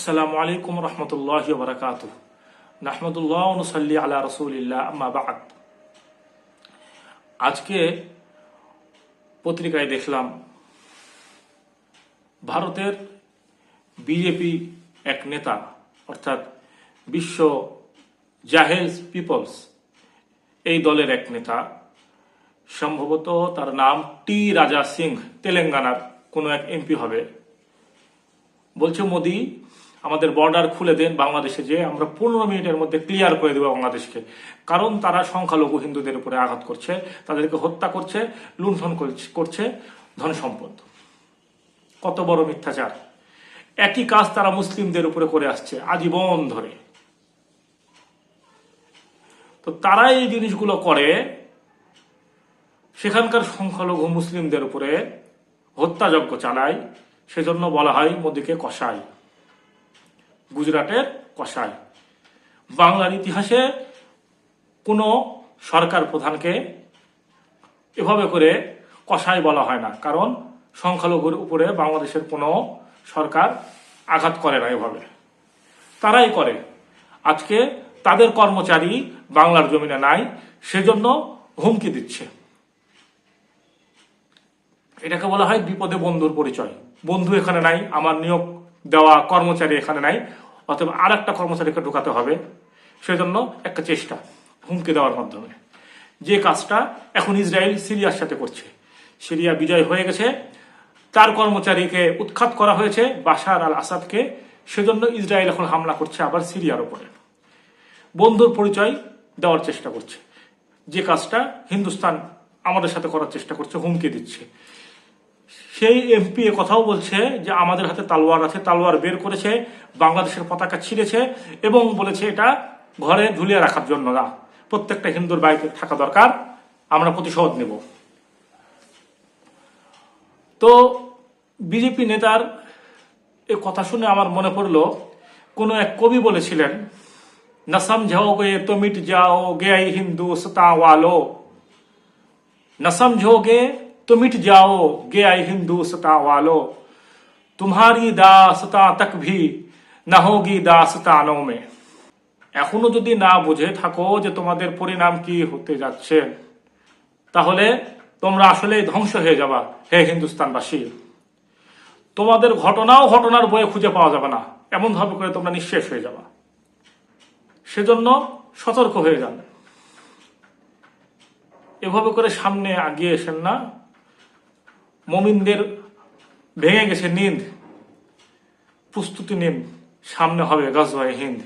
আসসালামু আলাইকুম রহমতুল্লাহ বারকাত নাহমদুল্লাহ নসল্লি আলা রসুলিল্লাহ, আম্মা আজকে পত্রিকায় দেখলাম, ভারতের বিজেপি এক নেতা, অর্থাৎ বিশ্ব জাহেজ পিপলস, এই দলের এক নেতা, সম্ভবত তার নাম টি রাজা সিং, তেলেঙ্গানার কোনো এক এমপি হবে। বলছে, মোদি আমাদের বর্ডার খুলে দেন বাংলাদেশে যে আমরা পনেরো মিনিটের মধ্যে ক্লিয়ার করে দেবো বাংলাদেশকে। কারণ তারা সংখ্যালঘু হিন্দুদের উপরে আঘাত করছে, তাদেরকে হত্যা করছে, লুণ্ঠন করছে- ধন সম্পদ। কত বড় মিথ্যাচার। একই কাজ তারা মুসলিমদের উপরে করে আসছে, আজীবন ধরে। তো তারা এই জিনিসগুলো করে, সেখানকার সংখ্যালঘু মুসলিমদের উপরে হত্যাযজ্ঞ চালায়, সেজন্য বলা হয় মোদীকে কসাই গুজরাটের কসাই। বাংলার ইতিহাসে কোনো সরকার প্রধানকে এভাবে করে কসাই বলা হয় না, কারণ সংখ্যালঘুর উপরে বাংলাদেশের কোনো সরকার আঘাত করে না এভাবে। তারাই করে। আজকে তাদের কর্মচারী বাংলার জমিনে নাই, সেজন্য হুমকি দিচ্ছে। এটাকে বলা হয় বিপদে বন্ধুর পরিচয়। বন্ধু এখানে নাই, আমার নিয়োগ দেওয়া কর্মচারী এখানে নাই, অথবা আর একটা কর্মচারীকে ঢোকাতে হবে, সেজন্য একটা চেষ্টা হুমকি দেওয়ার মাধ্যমে। যে কাজটা এখন ইসরায়েল সিরিয়ার সাথে করছে, সিরিয়া বিজয় হয়ে গেছে, তার কর্মচারীকে উৎখাত করা হয়েছে বাশার আল আসাদকে সেজন্য ইসরায়েল এখন হামলা করছে আবার সিরিয়ার উপরে। বন্ধুর পরিচয় দেওয়ার চেষ্টা করছে। যে কাজটা হিন্দুস্তান আমাদের সাথে করার চেষ্টা করছে, হুমকি দিচ্ছে। সেই এমপি কথাও বলছে যে আমাদের হাতে তালোয়ার আছে, তালোয়ার বের করেছে, বাংলাদেশের পতাকা ছিঁড়েছে এবং বলেছে এটা ঘরে ঝুলিয়ে রাখার জন্য না। প্রত্যেকটা হিন্দুর বাড়িতে থাকা দরকার, আমরা প্রতিশোধ নেব। তো বিজেপি নেতার এ কথা শুনে আমার মনে পড়ল, কোনো এক কবি বলেছিলেন না সমঝাওগে গে তমিট যাও গে হিন্দু সতাওয়ালো না সমঝোগে तो मिट जाओगे ऐ हिंदुस्तां वालो तुम्हारी दासता तक भी न होगी दासतानों में এখনো যদি না বুঝে থাকো যে তোমাদের পরিণাম কি হতে যাচ্ছে তাহলে তোমরা আসলে ধ্বংস হয়ে যাবা হে হিন্দুস্তানবাসী তোমাদের ঘটনাও ঘটনার বইয়ে খুঁজে পাওয়া যাবে না এমন ভাবে করে তোমরা নিঃশেষ হয়ে যাবা সেজন্য সতর্ক হয়ে যান এভাবে করে সামনে আগিয়ে এসেন না মমিনদের ভেঙে গেছে নিন্দ। প্রস্তুতি নিন। সামনে হবে গজওয়াই হিন্দ।